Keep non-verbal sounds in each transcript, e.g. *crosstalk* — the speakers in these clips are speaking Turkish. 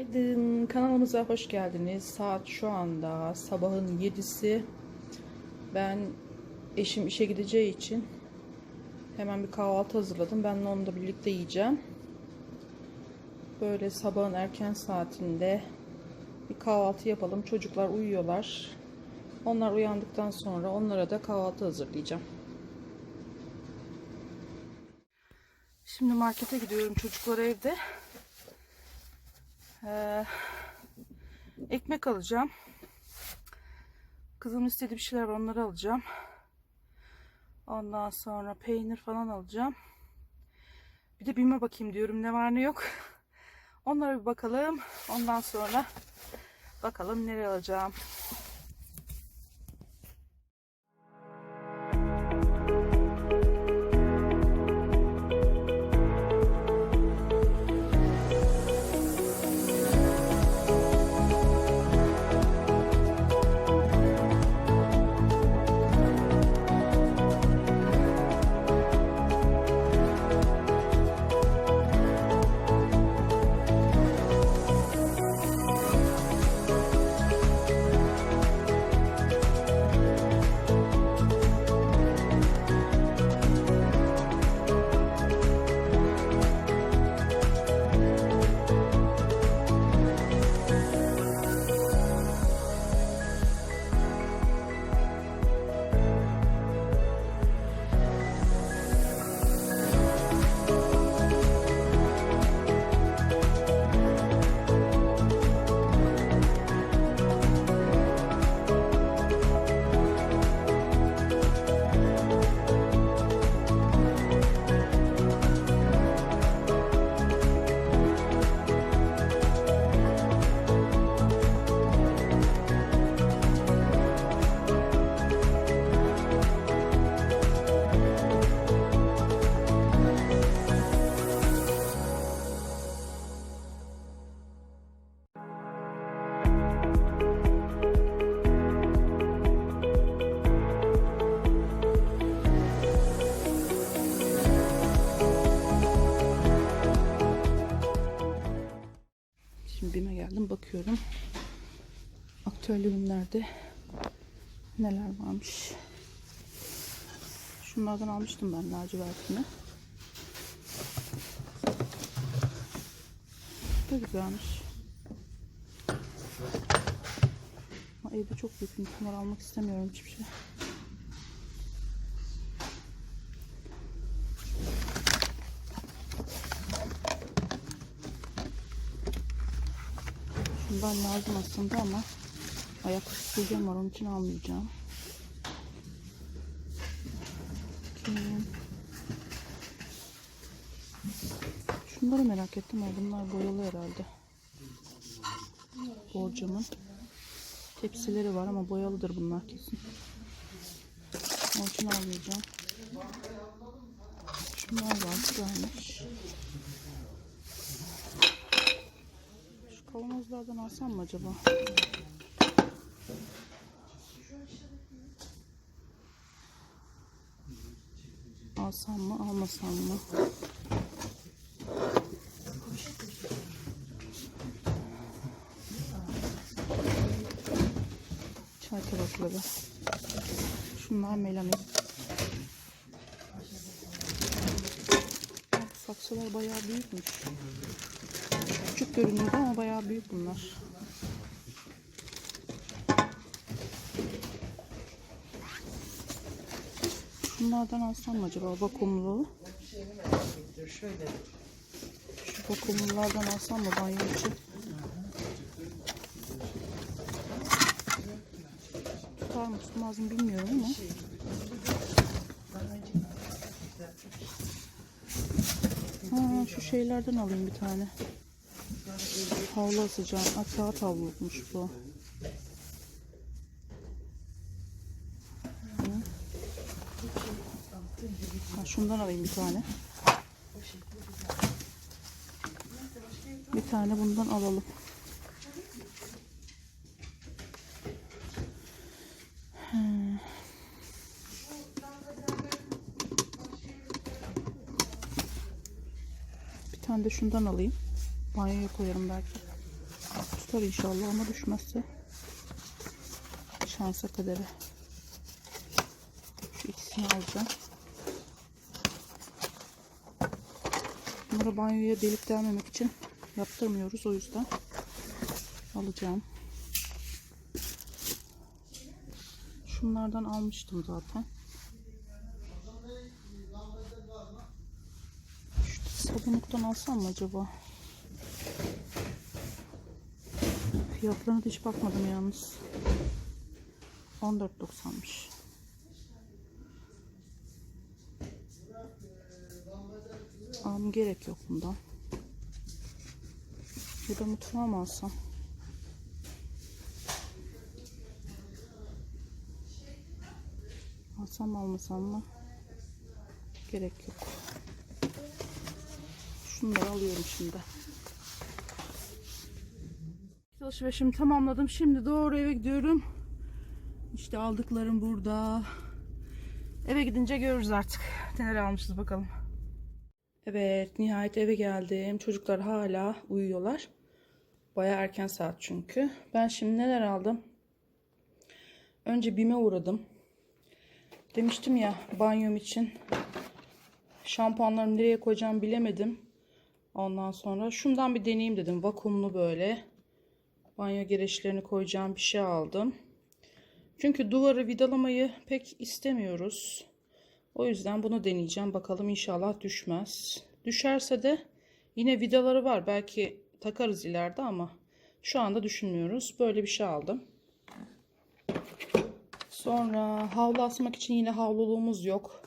Günaydın. Kanalımıza hoş geldiniz. Saat şu anda sabahın 7'si. Ben eşim işe gideceği için hemen bir kahvaltı hazırladım. Ben onunla birlikte yiyeceğim. Böyle sabahın erken saatinde bir kahvaltı yapalım. Çocuklar uyuyorlar. Onlar uyandıktan sonra onlara da kahvaltı hazırlayacağım. Şimdi markete gidiyorum. Çocuklar evde. Ee, ekmek alacağım. Kızım istediği bir şeyler var, onları alacağım. Ondan sonra peynir falan alacağım. Bir de BİM'e bakayım diyorum ne var ne yok. Onlara bir bakalım. Ondan sonra bakalım nereye alacağım. Aktüel ürünlerde neler varmış. Şunlardan almıştım ben lacivertini. Da güzelmiş. Ama evde çok büyük bunlar almak istemiyorum hiçbir şey. Şundan lazım aslında ama ayak süpürgem var onun için almayacağım. Şunları merak ettim bunlar boyalı herhalde. Borcamın tepsileri var ama boyalıdır bunlar kesin. Onun için almayacağım. Şunlar var güzelmiş. Şu kavanozlardan alsam mı acaba? Alsam mı almasam mı? Çay tabakları. Şunlar melamin. Saksılar bayağı büyükmüş. Küçük görünüyordu ama bayağı büyük bunlar. Bunlardan alsam mı acaba vakumlu? Şu vakumlulardan alsam mı banyo için? Tutar mı tutmaz mı bilmiyorum ama. Ha, şu şeylerden alayım bir tane. Havlu asacağım. Ha, kağıt havlulukmuş bu. Ha, şundan alayım bir tane. Bir tane bundan alalım. Bir tane de şundan alayım. Banyoya koyarım belki. Tutar inşallah ama düşmezse. Şansa kadere. Şu ikisini alacağım. Bunları banyoya delik delmemek için yaptırmıyoruz. O yüzden alacağım. Şunlardan almıştım zaten. Şu sabunluktan alsam mı acaba? Fiyatlarına hiç bakmadım yalnız. 14.90'mış. Almam gerek yok bundan. Ya da mutfağa mı alsam? Alsam almasam mı? Gerek yok. Şunları alıyorum şimdi. Alışverişimi tamamladım. Şimdi doğru eve gidiyorum. İşte aldıklarım burada. Eve gidince görürüz artık. Neler almışız bakalım. Evet nihayet eve geldim. Çocuklar hala uyuyorlar. Baya erken saat çünkü. Ben şimdi neler aldım? Önce BİM'e uğradım. Demiştim ya banyom için şampuanlarımı nereye koyacağım bilemedim. Ondan sonra şundan bir deneyeyim dedim. Vakumlu böyle. Banyo gereçlerini koyacağım bir şey aldım. Çünkü duvarı vidalamayı pek istemiyoruz. O yüzden bunu deneyeceğim. Bakalım inşallah düşmez. Düşerse de yine vidaları var. Belki takarız ileride ama şu anda düşünmüyoruz. Böyle bir şey aldım. Sonra havlu asmak için yine havluluğumuz yok.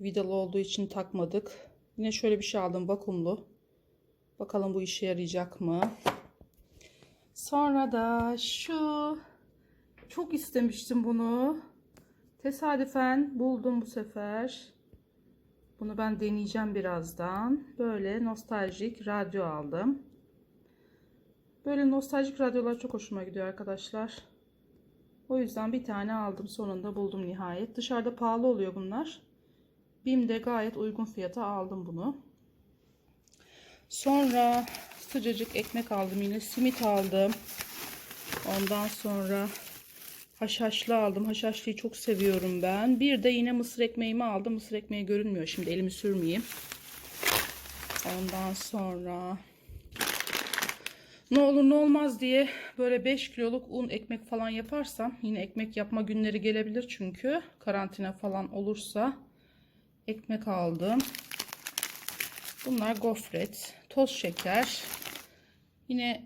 Vidalı olduğu için takmadık. Yine şöyle bir şey aldım vakumlu. Bakalım bu işe yarayacak mı? Sonra da şu çok istemiştim bunu. Tesadüfen buldum bu sefer. Bunu ben deneyeceğim birazdan. Böyle nostaljik radyo aldım. Böyle nostaljik radyolar çok hoşuma gidiyor arkadaşlar. O yüzden bir tane aldım. Sonunda buldum nihayet. Dışarıda pahalı oluyor bunlar. BİM'de gayet uygun fiyata aldım bunu. Sonra sıcacık ekmek aldım yine. Simit aldım. Ondan sonra haşhaşlı aldım. Haşhaşlıyı çok seviyorum ben. Bir de yine mısır ekmeğimi aldım. Mısır ekmeği görünmüyor. Şimdi elimi sürmeyeyim. Ondan sonra ne olur ne olmaz diye böyle 5 kiloluk un ekmek falan yaparsam yine ekmek yapma günleri gelebilir çünkü karantina falan olursa ekmek aldım. Bunlar gofret, toz şeker. Yine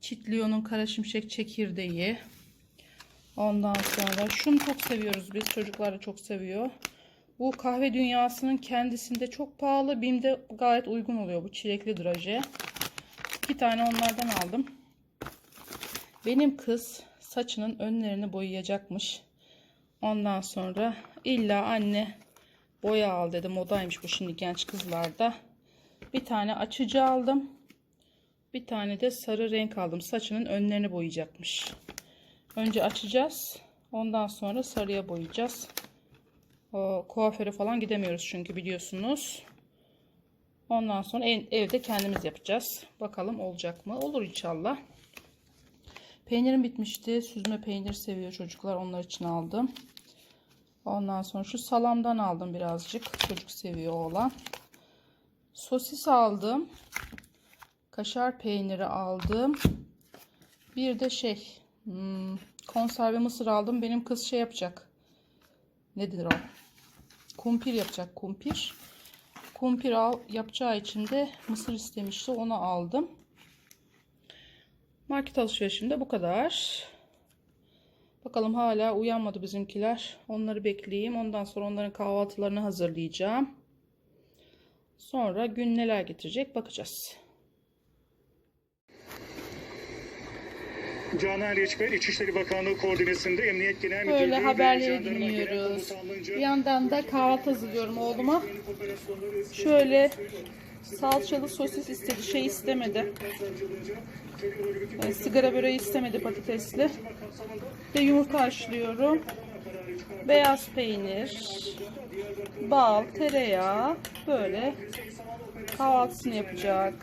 Çitlio'nun kara şimşek çekirdeği. Ondan sonra şunu çok seviyoruz biz. Çocuklar da çok seviyor. Bu kahve dünyasının kendisinde çok pahalı. BİM'de gayet uygun oluyor bu çilekli draje. İki tane onlardan aldım. Benim kız saçının önlerini boyayacakmış. Ondan sonra illa anne boya al dedi. Modaymış bu şimdi genç kızlarda. Bir tane açıcı aldım. Bir tane de sarı renk aldım. Saçının önlerini boyayacakmış. Önce açacağız. Ondan sonra sarıya boyayacağız. O, kuaföre falan gidemiyoruz çünkü biliyorsunuz. Ondan sonra evde kendimiz yapacağız. Bakalım olacak mı? Olur inşallah. Peynirim bitmişti. Süzme peynir seviyor çocuklar. Onlar için aldım. Ondan sonra şu salamdan aldım birazcık. Çocuk seviyor olan. Sosis aldım. Kaşar peyniri aldım. Bir de şey hmm, konserve mısır aldım. Benim kız şey yapacak. Nedir o? Kumpir yapacak kumpir. Kumpir al, yapacağı için de mısır istemişti. Onu aldım. Market alışverişimde bu kadar. Bakalım hala uyanmadı bizimkiler. Onları bekleyeyim. Ondan sonra onların kahvaltılarını hazırlayacağım. Sonra gün neler getirecek bakacağız. Canan Reçber İçişleri Bakanlığı koordinesinde Emniyet Genel Müdürlüğü Böyle haberleri dinliyoruz. Bir yandan da kahvaltı hazırlıyorum oğluma. Şöyle salçalı sosis istedi. Şey istemedi. E, sigara böreği istemedi patatesli. Ve yumurta haşlıyorum. Beyaz peynir, bal, tereyağı böyle kahvaltısını yapacak.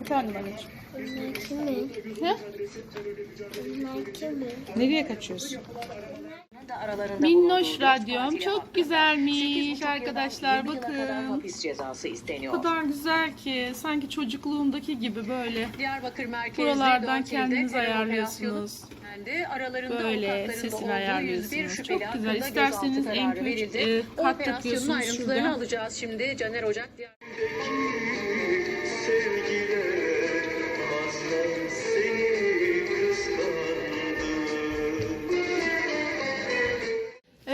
Efendim anneciğim. Bunlar? Nereye kaçıyorsun? da aralarında Minnoş radyom çok güzelmiş 8,5 yıldan arkadaşlar 20 yıla kadar bakın. hapis cezası isteniyor. O kadar güzel ki sanki çocukluğumdaki gibi böyle. Diyarbakır merkezli Buralardan kendiniz ayarlıyorsunuz. Aralarında Böyle sesini olduğu 101 ayarlıyorsunuz. Çok güzel. İsterseniz gözaltı kararı MP3, verildi. e, operasyonun takıyorsunuz ayrıntılarını şurada. alacağız şimdi. Caner Ocak Diyar-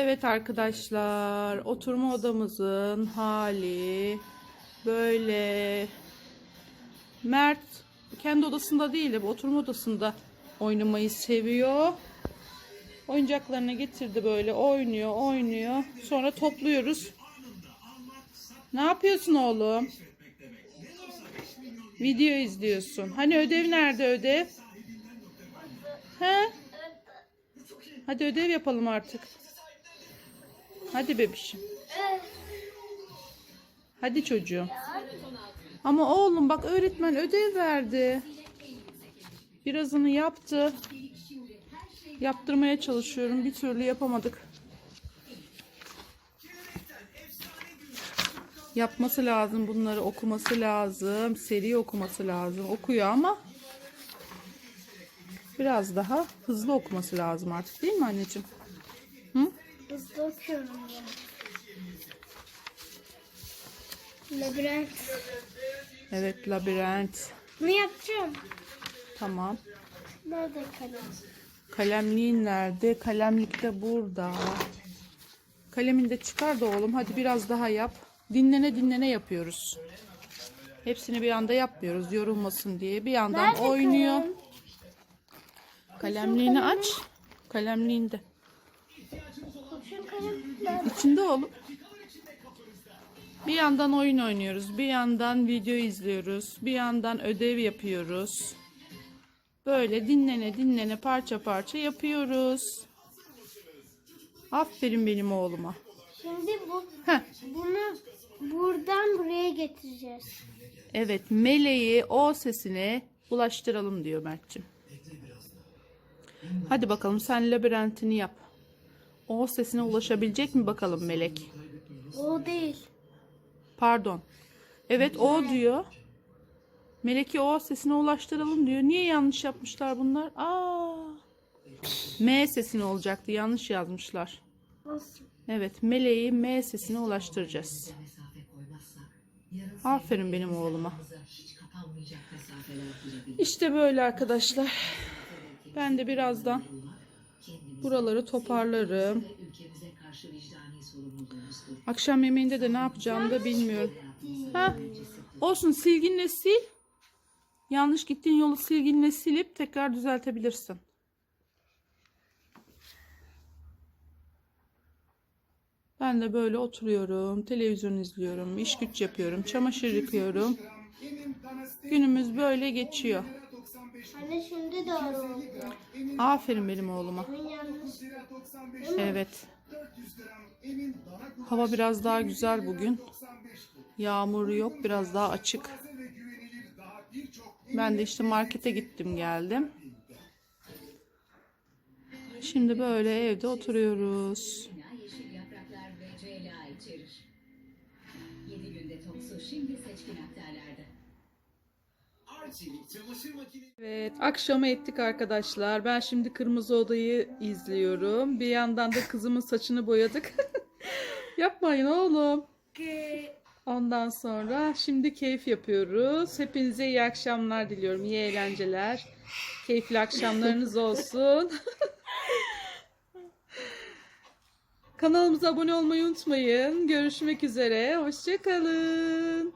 Evet arkadaşlar, oturma odamızın hali böyle. Mert kendi odasında değil de oturma odasında oynamayı seviyor. Oyuncaklarını getirdi böyle oynuyor, oynuyor. Sonra topluyoruz. Ne yapıyorsun oğlum? Video izliyorsun. Hani ödev nerede ödev? He? Hadi ödev yapalım artık. Hadi bebişim. Hadi çocuğum. Ama oğlum bak öğretmen ödev verdi. Birazını yaptı. Yaptırmaya çalışıyorum. Bir türlü yapamadık. Yapması lazım bunları okuması lazım. Seri okuması lazım. Okuyor ama biraz daha hızlı okuması lazım artık değil mi anneciğim? Hızlı okuyorum ya. Labirent. Evet labirent. Bunu yapacağım. Tamam. Nerede kalem? Kalemliğin nerede? Kalemlik de burada. Kalemini de çıkar da oğlum. Hadi biraz daha yap. Dinlene dinlene yapıyoruz. Hepsini bir anda yapmıyoruz. Yorulmasın diye. Bir yandan Nerede oynuyor. kalem? Kalemliğini aç. Kalemliğinde. İçinde oğlum. Bir yandan oyun oynuyoruz. Bir yandan video izliyoruz. Bir yandan ödev yapıyoruz. Böyle dinlene dinlene parça parça yapıyoruz. Aferin benim oğluma. Şimdi bu Heh. bunu buradan buraya getireceğiz. Evet meleği o sesine ulaştıralım diyor Mert'cim. Hadi bakalım sen labirentini yap. O sesine ulaşabilecek mi bakalım melek? O değil. Pardon. Evet o diyor. Meleki o sesine ulaştıralım diyor. Niye yanlış yapmışlar bunlar? Aa. M sesine olacaktı. Yanlış yazmışlar. Evet, meleği M sesine ulaştıracağız. Aferin benim oğluma. İşte böyle arkadaşlar. Ben de birazdan buraları toparlarım. Akşam yemeğinde de ne yapacağımı da bilmiyorum. Ha? Olsun silginle sil. Yanlış gittiğin yolu silginle silip tekrar düzeltebilirsin. Ben de böyle oturuyorum, televizyon izliyorum, iş güç yapıyorum, çamaşır yıkıyorum. Günümüz böyle geçiyor. Anne şimdi doğru oldu. Aferin benim oğluma. Evet. Hava biraz daha güzel bugün. Yağmur yok, biraz daha açık. Ben de işte markete gittim geldim. Şimdi böyle evde oturuyoruz. Evet, akşama ettik arkadaşlar. Ben şimdi Kırmızı Oda'yı izliyorum. Bir yandan da kızımın saçını boyadık. *laughs* Yapmayın oğlum. Ondan sonra şimdi keyif yapıyoruz. Hepinize iyi akşamlar diliyorum. İyi eğlenceler. Keyifli akşamlarınız olsun. *laughs* Kanalımıza abone olmayı unutmayın. Görüşmek üzere. Hoşçakalın.